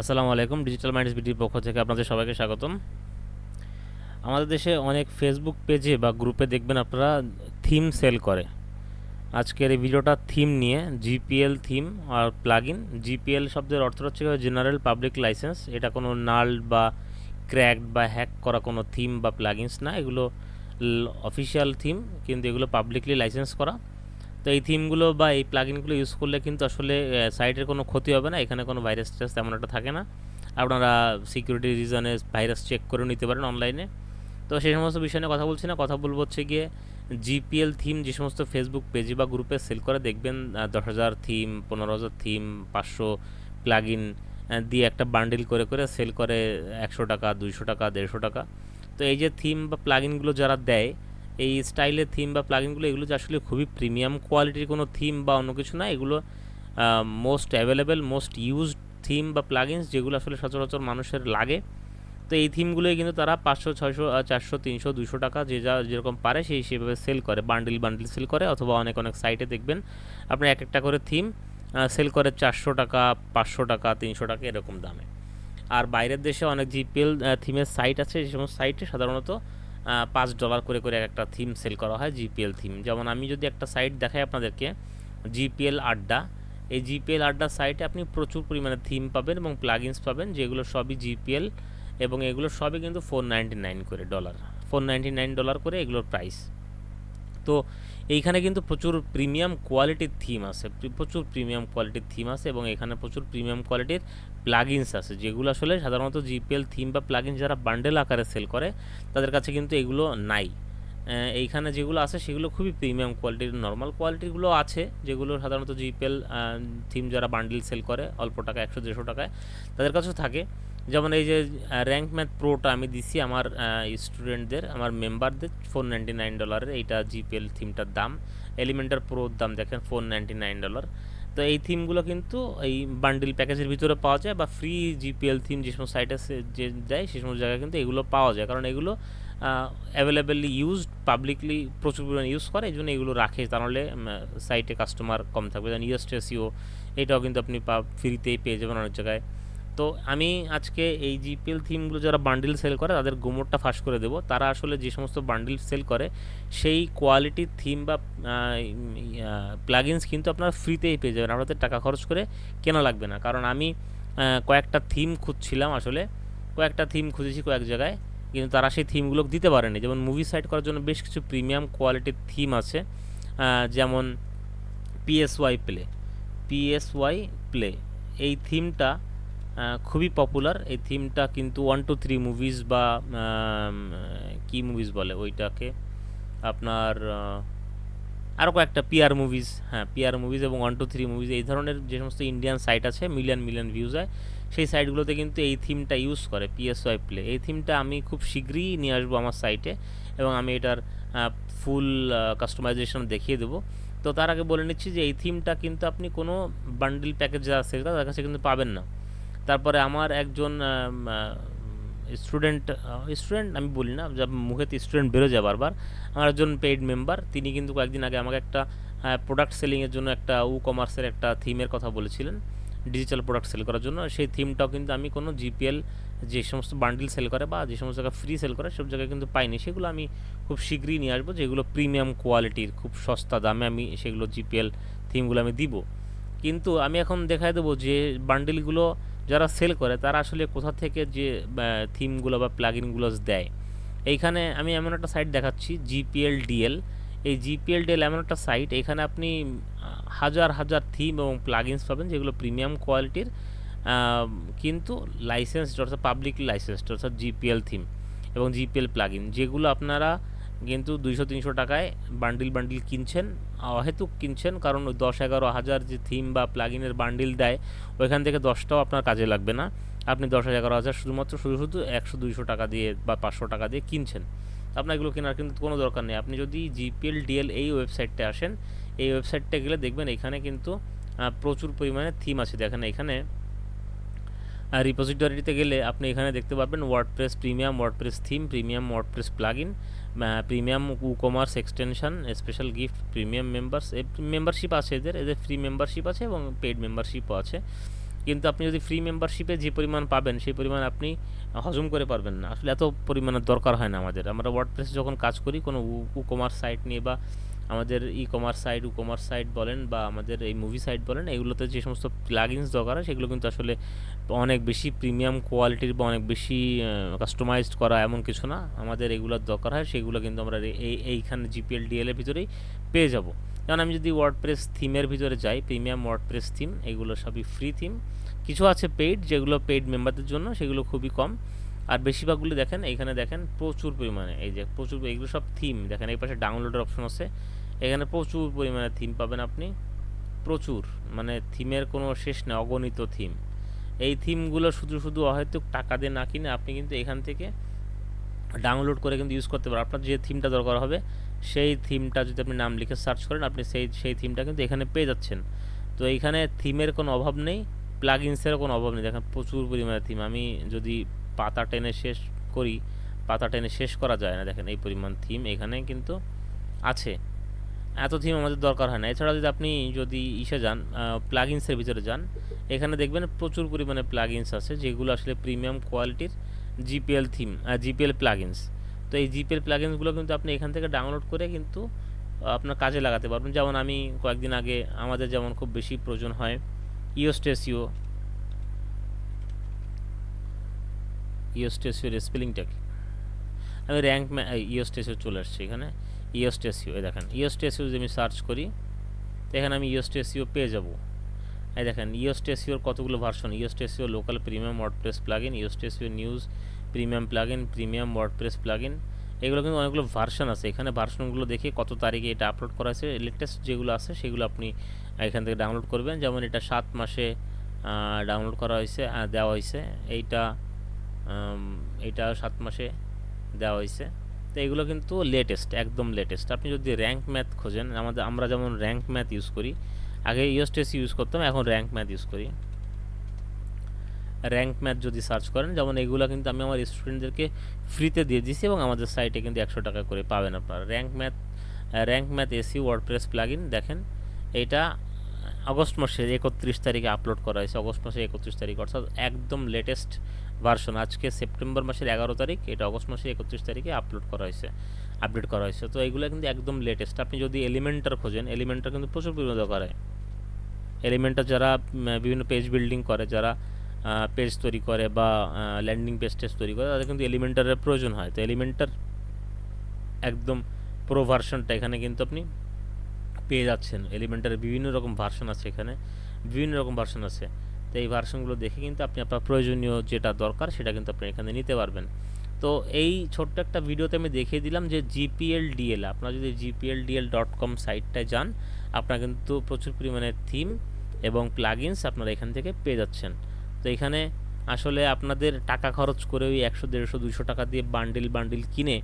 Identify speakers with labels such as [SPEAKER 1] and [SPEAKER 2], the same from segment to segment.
[SPEAKER 1] আসসালামু আলাইকুম digital minds বিডির পক্ষ থেকে আপনাদের সবাইকে স্বাগতম। আমাদের দেশে অনেক ফেসবুক পেজে বা গ্রুপে দেখবেন আপনারা থিম সেল করে। আজকের এই ভিডিওটা থিম নিয়ে জিপিএল থিম আর প্লাগ ইন জিপিএল শব্দের অর্থ হচ্ছে জেনারেল পাবলিক লাইসেন্স এটা কোনো নাল্ড বা ক্র্যাকড বা হ্যাক করা কোনো থিম বা প্লাগিনস না, এগুলো অফিসিয়াল থিম কিন্তু এগুলো পাবলিকলি লাইসেন্স করা। তো এই থিমগুলো বা এই প্লাগিনগুলো ইউজ করলে কিন্তু আসলে সাইটের কোনো ক্ষতি হবে না, এখানে কোনো ভাইরাস টেস তেমন একটা থাকে না। আপনারা সিকিউরিটি রিজনে ভাইরাস চেক করে নিতে পারেন অনলাইনে তো সেই সমস্ত বিষয় নিয়ে কথা বলছি না, কথা বলব হচ্ছে গিয়ে জিপিএল থিম যে সমস্ত ফেসবুক পেজে বা গ্রুপে সেল করে, দেখবেন দশ হাজার থিম পনেরো হাজার থিম পাঁচশো প্লাগ ইন দিয়ে একটা বান্ডিল করে করে সেল করে একশো টাকা, দুইশো টাকা, দেড়শো টাকা। তো এই যে থিম বা প্লাগিনগুলো যারা দেয় এই স্টাইলের থিম বা প্লাগিনগুলো এগুলো যে আসলে খুবই প্রিমিয়াম কোয়ালিটির কোনো থিম বা অন্য কিছু না, এগুলো most available most used theme বা প্লাগিনস যেগুলো আসলে সচরাচর মানুষের লাগে। তো এই থিমগুলোই কিন্তু তারা পাঁচশো, ছয়শো চারশো, তিনশো দুশো টাকা যে যা যেরকম পারে সেই সেভাবে সেল করে বান্ডিল বান্ডিল সেল করে, অথবা অনেক অনেক সাইটে দেখবেন আপনার এক একটা করে থিম সেল করে চারশো টাকা, পাঁচশো টাকা, তিনশো টাকা এরকম দামে। আর বাইরের দেশে অনেক জিপিএল থিমের সাইট আছে, যে সমস্ত সাইটে সাধারণত পাঁচ ডলার করে করে একটা থিম সেল করা হয় জিপিএল থিম যেমন আমি যদি একটা সাইট দেখাই আপনাদেরকে জিপিএল আড্ডা। এই জিপিএল আড্ডা সাইটে আপনি প্রচুর পরিমাণে থিম পাবেন এবং প্লাগিনস পাবেন, যেগুলো সবই জিপিএল এবং এগুলো সবই কিন্তু ফোর নাইনটি নাইন করে dollar four ninety nine dollar করে এগুলোর প্রাইস তো এইখানে কিন্তু প্রচুর প্রিমিয়াম কোয়ালিটির থিম আছে। প্রচুর প্রিমিয়াম কোয়ালিটির থিম আছে এবং এখানে প্রচুর প্রিমিয়াম কোয়ালিটির প্লাগিনস আছে। যেগুলো আসলে সাধারণত জিপিএল থিম বা প্লাগিন যারা বান্ডেল আকারে সেল করে, তাদের কাছে কিন্তু এগুলো নাই। এইখানে যেগুলো আছে সেগুলো খুবই প্রিমিয়াম কোয়ালিটির নর্মাল কোয়ালিটিগুলো আছে, যেগুলো সাধারণত জিপিএল থিম যারা বান্ডেল সেল করে, অল্প টাকা একশো দেড়শো টাকায়, তাদের কাছেও থাকে। যেমন এই যে র্যাঙ্ক ম্যাথ প্রোটা আমি দিছি আমার স্টুডেন্টদের আমার মেম্বারদের ফোর নাইনটি নাইন ডলারের এইটা জিপিএল থিমটার দাম। এলিমেন্টার প্রোর দাম দেখেন ফোর নাইনটি নাইন ডলার তো এই থিমগুলো কিন্তু এই বান্ডিল প্যাকেজের ভিতরে পাওয়া যায় বা ফ্রি জিপিএল থিম যে সমস্ত সাইটে যে দেয়, সে সমস্ত জায়গায় কিন্তু এগুলো পাওয়া যায়। কারণ এগুলো অ্যাভেলেবেলি ইউজড পাবলিকলি প্রচুর পরিমাণে ইউজ করে, এই জন্য এগুলো রাখে। তাহলে সাইটে কাস্টমার কম থাকবে। যেমন ইউএস টেসিও এটাও কিন্তু আপনি ফ্রিতেই পেয়ে যাবেন অনেক জায়গায়। তো আমি আজকে এই জিপিএল থিমগুলো যারা বান্ডিল সেল করে, তাদের গোমরটা ফাঁস করে দেবো। তারা আসলে যে সমস্ত বান্ডিল সেল করে, সেই কোয়ালিটির থিম বা প্লাগিনস কিন্তু আপনারা ফ্রিতেই পেয়ে যাবেন। আপনাদের টাকা খরচ করে কেনা লাগবে না। কারণ আমি কয়েকটা থিম খুঁজছিলাম আসলে। কয়েকটা থিম খুঁজেছি কয়েক জায়গায়, কিন্তু তারা সেই থিমগুলো দিতে পারেনি। যেমন মুভি সাইট করার জন্য বেশ কিছু প্রিমিয়াম কোয়ালিটির থিম আছে। যেমন পিএসওয়াই প্লে পিএসওয়াই প্লে এই থিমটা খুবই পপুলার এই থিমটা কিন্তু ওয়ান টু থ্রি মুভিজ বা কি মুভিজ বলে ওইটাকে? আপনার আরও কয়েকটা পিআর মুভিজ হ্যাঁ পিআর মুভিজ এবং ওয়ান টু থ্রি মুভিজ এই ধরনের যে সমস্ত ইন্ডিয়ান সাইট আছে মিলিয়ন মিলিয়ন ভিউজ হয়, সেই সাইটগুলোতে কিন্তু এই থিমটা ইউজ করে পিএসওয়াই প্লে এই থিমটা আমি খুব শীঘ্রই নিয়ে আসব আমার সাইটে এবং আমি এটার ফুল কাস্টমাইজেশন দেখিয়ে দেবো। তো তার আগে বলে নিচ্ছি যে এই থিমটা কিন্তু আপনি কোনো বান্ডিল প্যাকেজ যারা সেল তার কাছে কিন্তু পাবেন না। তারপরে আমার একজন স্টুডেন্ট স্টুডেন্ট আমি বলি না, যা মুখেতে স্টুডেন্ট বেরো যায় বারবার। আমার একজন পেইড মেম্বার তিনি কিন্তু কয়েকদিন আগে আমাকে একটা প্রোডাক্ট সেলিংয়ের জন্য একটা উ কমার্সের একটা থিমের কথা বলেছিলেন ডিজিটাল প্রোডাক্ট সেল করার জন্য। সেই থিমটাও কিন্তু আমি কোনো জিপিএল যে সমস্ত বান্ডিল সেল করে বা যে সমস্ত জায়গায় ফ্রি সেল করে, সব জায়গায় কিন্তু পাইনি। সেগুলো আমি খুব শীঘ্রই নিয়ে আসব, যেগুলো প্রিমিয়াম কোয়ালিটির খুব সস্তা দামে আমি সেগুলো জিপিএল থিমগুলো আমি দিব। কিন্তু আমি এখন দেখাই দেবো যে বান্ডিলগুলো যারা সেল করে, তারা আসলে কোথা থেকে যে থিমগুলো বা প্লাগিনগুলো দেয়। এইখানে আমি এমন একটা সাইট দেখাচ্ছি জিপিএল ডিএল এই জিপিএল ডিএল এমন একটা সাইট এখানে আপনি হাজার হাজার থিম এবং প্লাগিনস পাবেন, যেগুলো প্রিমিয়াম কোয়ালিটির কিন্তু লাইসেন্স অর্থাৎ পাবলিক লাইসেন্স অর্থাৎ জিপিএল থিম এবং জিপিএল প্লাগিন যেগুলো আপনারা কিন্তু দুইশো, তিনশো টাকায় বান্ডিল বান্ডিল কিনছেন, অহেতুক কিনছেন, কারণ ওই দশ, এগারো হাজার যে থিম বা প্লাগিনের বান্ডিল দেয়, ওইখান থেকে দশটাও আপনার কাজে লাগবে না। আপনি দশ, এগারো হাজার শুধুমাত্র, শুধু শুধু একশো, দুইশো টাকা দিয়ে বা পাঁচশো টাকা দিয়ে কিনছেন। আপনার এগুলো কেনার কিন্তু কোনো দরকার নেই। আপনি যদি জিপিএল ডিএল এই ওয়েবসাইটটা আসেন, এই ওয়েবসাইটটা গেলে দেখবেন এখানে কিন্তু প্রচুর পরিমাণে থিম আছে। দেখেন এখানে রিপোজিটরিতে গেলে আপনি এখানে দেখতে পারবেন WordPress premium WordPress theme premium WordPress plugin premium commerce extension special gift premium members membership আছে এদের এদের ফ্রি মেম্বারশিপ আছে এবং পেইড মেম্বারশিপও আছে। কিন্তু আপনি যদি ফ্রি মেম্বারশিপে যে পরিমাণ পাবেন, সেই পরিমাণ আপনি হজম করে পারবেন না। আসলে এত পরিমাণের দরকার হয় না আমাদের। আমরা ওয়ার্ডপ্রেসে যখন কাজ করি, কোনো ই সাইট নিয়ে বা আমাদের e commerce site e commerce site বলেন বা আমাদের এই মুভি সাইট বলেন, এগুলোতে যে সমস্ত প্লাগিনস দরকার হয়, সেগুলো কিন্তু আসলে অনেক বেশি প্রিমিয়াম কোয়ালিটির বা অনেক বেশি কাস্টমাইজড করা এমন কিছু না। আমাদের এগুলোর দরকার হয়, সেগুলো কিন্তু আমরা এই এইখানে জিপিএল ডিএলের ভিতরেই পেয়ে যাব। কারণ আমি যদি ওয়ার্ডপ্রেস থিমের ভিতরে যাই প্রিমিয়াম ওয়ার্ডপ্রেস থিম এগুলো সবই ফ্রি থিম কিছু আছে পেইড যেগুলো পেইড মেম্বারদের জন্য, সেগুলো খুবই কম। আর বেশিরভাগগুলি দেখেন এইখানে দেখেন প্রচুর পরিমাণে, এই যে প্রচুর, এগুলো সব থিম দেখেন এই পাশে ডাউনলোডের অপশন আছে। এখানে প্রচুর পরিমাণে থিম পাবেন আপনি। প্রচুর মানে থিমের কোনো শেষ নেই, অগণিত থিম এই থিমগুলো শুধু শুধু হয়তো টাকা দিয়ে না কিনে আপনি কিন্তু এখান থেকে ডাউনলোড করে কিন্তু ইউজ করতে পারেন। আপনার যে থিমটা দরকার হবে, সেই থিমটা যদি আপনি নাম লিখে সার্চ করেন, আপনি সেই সেই থিমটা কিন্তু এখানে পেয়ে যাচ্ছেন। তো এইখানে থিমের কোনো অভাব নেই প্লাগিনসেরও কোনো অভাব নেই। দেখেন, প্রচুর পরিমাণে থিম আমি যদি পাতা টেনে শেষ করি, পাতা টেনে শেষ করা যায় না। দেখেন, এই পরিমাণ থিম এখানে কিন্তু আছে। এত থিম আমাদের দরকার হয় না। এছাড়া যদি আপনি যদি ইসে যান প্লাগিনসের ভিতরে যান, এখানে দেখবেন প্রচুর পরিমাণে প্লাগিনস আছে যেগুলো আসলে প্রিমিয়াম কোয়ালিটির জিপিএল থিম জিপিএল প্লাগিনস তো এই জিপিএল প্লাগিনসগুলো কিন্তু আপনি এখান থেকে ডাউনলোড করে কিন্তু আপনার কাজে লাগাতে পারবেন। যেমন আমি কয়েকদিন আগে আমাদের যেমন খুব বেশি প্রয়োজন হয় ইওস্টেসিও ইওস্টেসিওর স্পেলিংটা কি আমি র্যাঙ্ক ইওস্টেসিও চলে আসছি এখানে। ইওস্টেসিও, এই দেখেন, ইওস্টেসিও যদি আমি সার্চ করি তো এখানে আমি ইওস্টেসিও পেয়ে যাব। এই দেখেন, ইওস্টেসিওর কতগুলো version Yoast SEO local premium WordPress plugin Yoast SEO news premium plugin premium WordPress plugin এগুলো কিন্তু অনেকগুলো ভার্সন আছে। এখানে ভার্সনগুলো দেখে কত তারিখে এটা আপলোড করা আছে লেটেস্ট যেগুলো আছে সেগুলো আপনি এখান থেকে ডাউনলোড করবেন। যেমন এটা সাত মাসে ডাউনলোড করা হয়েছে দেওয়া হয়েছে। এইটা এইটা সাত মাসে দেওয়া হয়েছে। তো এগুলো কিন্তু লেটেস্ট একদম লেটেস্ট আপনি যদি র্যাঙ্ক ম্যাথ খোঁজেন, আমাদের, আমরা যেমন র্যাঙ্ক ম্যাথ ইউজ করি, আগে ইউএসটেস ইউজ করতাম, এখন র্যাঙ্ক ম্যাথ ইউজ করি। র্যাঙ্ক ম্যাথ যদি সার্চ করেন, যেমন এগুলো কিন্তু আমি আমার স্টুডেন্টদেরকে ফ্রিতে দিয়ে দিছি এবং আমাদের সাইটে কিন্তু একশো টাকা করে পাবেন আপনারা। র্যাঙ্ক ম্যাথ র্যাঙ্ক ম্যাথ এসি ওয়ার্ডপ্রেস প্লাগইন দেখেন এটা আগস্ট মাসের একত্রিশ তারিখে আপলোড করা হয়েছে। আগস্ট মাসের একত্রিশ তারিখ, অর্থাৎ একদম লেটেস্ট ভার্সন। আজকে সেপ্টেম্বর মাসের এগারো তারিখ, এটা অগস্ট মাসের একত্রিশ তারিখে আপলোড করা হয়েছে আপডেট করা হয়েছে। তো এগুলো কিন্তু একদম লেটেস্ট আপনি যদি এলিমেন্টার খোঁজেন এলিমেন্টার কিন্তু প্রচুর পরিমাণে করে। এলিমেন্টার যারা বিভিন্ন পেজ বিল্ডিং করে, যারা পেজ তৈরি করে বা ল্যান্ডিং পেজ টেস্ট তৈরি করে, তাদের কিন্তু এলিমেন্টারের প্রয়োজন হয়। তো এলিমেন্টার একদম প্রো ভার্সনটা এখানে কিন্তু আপনি পেয়ে যাচ্ছেন। এলিমেন্টারের বিভিন্ন রকম ভার্সন আছে এখানে। বিভিন্ন রকম ভার্সন আছে। তো এই ভার্সনগুলো দেখে কিন্তু আপনি আপনার প্রয়োজনীয় যেটা দরকার সেটা কিন্তু আপনি এখানে নিতে পারবেন। তো এই ছোট্ট একটা ভিডিওতে আমি দেখিয়ে দিলাম যে জিপিএল ডিএল আপনারা যদি জিপিএল ডিএল ডট কম সাইটটায় যান, আপনারা কিন্তু প্রচুর পরিমাণে থিম এবং প্লাগিনস আপনারা এখান থেকে পেয়ে যাচ্ছেন। তো এখানে আসলে আপনাদের টাকা খরচ করে ওই একশো, দেড়শো দুশো টাকা দিয়ে বান্ডিল বান্ডিল কিনে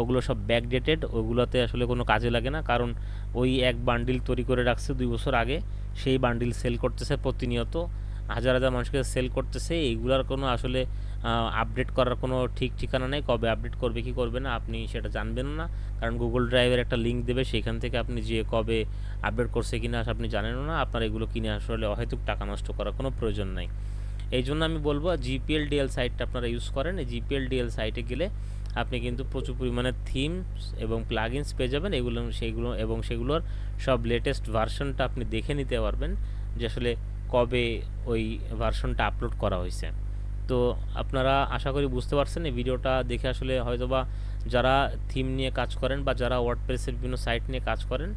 [SPEAKER 1] ওগুলো সব ব্যাকডেটেড ওগুলোতে আসলে কোনো কাজে লাগে না। কারণ ওই এক বান্ডিল তৈরি করে রাখছে দুই বছর আগে, সেই বান্ডিল সেল করতেছে প্রতিনিয়ত। হাজার হাজার মানুষকে সেল করতেছে, এইগুলার কোনো আসলে আপডেট করার কোনো ঠিক ঠিকানা নেই, কবে আপডেট করবে, কি করবে না, আপনি সেটা জানবেন না। কারণ গুগল ড্রাইভের একটা লিঙ্ক দেবে, সেখান থেকে আপনি যে কবে আপডেট করছে কিনা আপনি জানেনও না, আপনার এগুলো কিনে আসলে অহেতুক টাকা নষ্ট করার কোনো প্রয়োজন নাই। এই জন্য আমি বলব জিপিএল ডিএল সাইটটা আপনারা ইউজ করেন, এই জিপিএল ডিএল সাইটে গেলে আপনি কিন্তু প্রচুর পরিমাণে থিমস এবং প্লাগইনস পেয়ে যাবেন, এগুলো সেইগুলো এবং সেগুলোর সব লেটেস্ট ভার্সনটা আপনি দেখে নিতে পারবেন, যে আসলে কবে ওই ভার্সনটা আপলোড করা হয়েছে। তো আপনারা আশা করি বুঝতে পারছেন, এই ভিডিওটা দেখে আসলে হয়তোবা যারা থিম নিয়ে কাজ করেন বা যারা ওয়ার্ডপ্রেসের বিভিন্ন সাইট নিয়ে কাজ করেন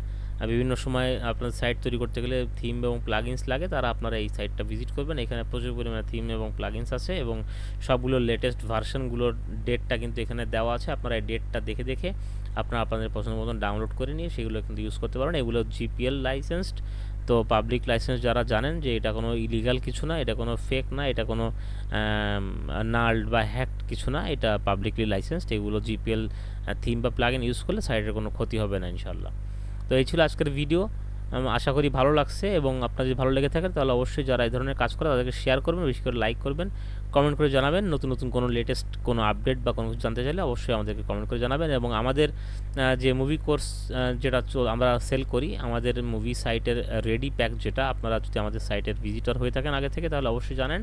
[SPEAKER 1] বিভিন্ন সময় আপনার সাইট তৈরি করতে গেলে থিম এবং প্লাগিনস লাগে, তারা আপনারা এই সাইটটা ভিজিট করবেন। এখানে প্রচুর পরিমাণে থিম এবং প্লাগিনস আছে এবং সবগুলোর লেটেস্ট ভার্সনগুলোর ডেটটা কিন্তু এখানে দেওয়া আছে। আপনারা এই ডেটটা দেখে দেখে আপনারা আপনাদের পছন্দ মতন ডাউনলোড করে নিয়ে সেগুলো কিন্তু ইউজ করতে পারেন এগুলো জিপিএল লাইসেন্সড তো পাবলিক লাইসেন্স যারা জানেন যে এটা কোনো ইলিগাল কিছু না, এটা কোনো ফেক না, এটা কোনো নাল্ড বা হ্যাক কিছু না, এটা পাবলিকলি লাইসেন্সড এগুলো জিপিএল থিম বা প্লাগ ইন ইউজ করলে সাইটের কোনো ক্ষতি হবে না ইনশাল্লাহ তো এই ছিল আজকের ভিডিও আশা করি ভালো লাগছে এবং আপনার যদি ভালো লেগে থাকে তাহলে অবশ্যই যারা এই ধরনের কাজ করে তাদেরকে শেয়ার করবেন, বেশি করে লাইক করবেন কমেন্ট করে জানাবেন। নতুন নতুন কোনো লেটেস্ট কোনো আপডেট বা কোনো কিছু জানতে চাইলে অবশ্যই আমাদেরকে কমেন্ট করে জানাবেন এবং আমাদের যে মুভি কোর্স যেটা আমরা সেল করি, আমাদের মুভি সাইটের রেডি প্যাক যেটা, আপনারা যদি আমাদের সাইটের ভিজিটর হয়ে থাকেন আগে থেকে, তাহলে অবশ্যই জানেন।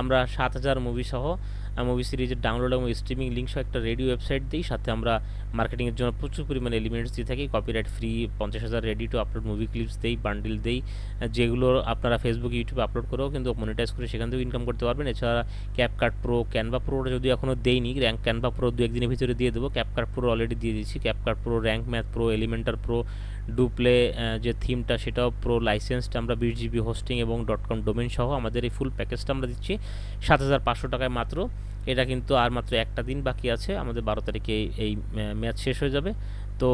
[SPEAKER 1] আমরা সাত হাজার মুভি সহ মুভি সিরিজের ডাউনলোড এবং স্ট্রিমিং লিঙ্ক সহ একটা রেডি ওয়েবসাইট দিই। সাথে আমরা মার্কেটিংয়ের জন্য প্রচুর পরিমাণে এলিমেন্টস দিয়ে থাকি। কপিরাইট ফ্রি পঞ্চাশ হাজার ready to upload movie clips দেই বান্ডিল দেই যেগুলো আপনারা ফেসবুক ইউটিউবে আপলোড করেও কিন্তু মনিটাইজ করে সেখান থেকেও ইনকাম করতে পারবেন। এছাড়া ক্যাপকার্ট প্রো ক্যানভা প্রোটা যদি এখনও দেইনি র্যাঙ্ক ক্যানভা প্রো দু একদিনের ভিতরে দিয়ে দেবো। ক্যাপকার্ট প্রো অলরেডি দিয়ে দিচ্ছি CapCut pro Rank Math pro Elementor pro ডুপ্লে যে থিমটা সেটাও প্রো লাইসেন্সটা আমরা বিশ জিবি হোস্টিং এবং. ডট কম ডোমেন সহ আমাদের এই ফুল প্যাকেজটা আমরা দিচ্ছি। সাত হাজার পাঁচশো টাকায় মাত্র। এটা কিন্তু আর মাত্র একটা দিন বাকি আছে। আমাদের বারো তারিখে এই ম্যাচ শেষ হয়ে যাবে। তো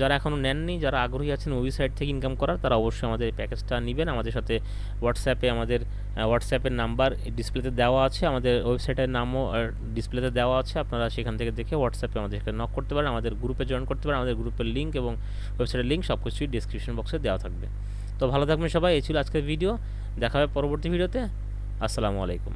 [SPEAKER 1] যারা এখনও নেননি, যারা আগ্রহী আছেন ওই সাইট থেকে ইনকাম করার, তারা অবশ্যই আমাদের প্যাকেজটা নেবেন। আমাদের সাথে হোয়াটসঅ্যাপে আমাদের হোয়াটসঅ্যাপের নাম্বার ডিসপ্লেতে দেওয়া আছে। আমাদের ওয়েবসাইটের নামও ডিসপ্লেতে দেওয়া আছে। আপনারা সেখান থেকে দেখে হোয়াটসঅ্যাপে আমাদের এখানে নক করতে পারেন, আমাদের গ্রুপে জয়েন করতে পারেন। আমাদের গ্রুপের লিঙ্ক এবং ওয়েবসাইটের লিঙ্ক সব কিছুই ডিসক্রিপশন বক্সে দেওয়া থাকবে। তো ভালো থাকবেন সবাই। এই ছিল আজকের ভিডিও দেখা হবে পরবর্তী ভিডিওতে আসসালামু আলাইকুম।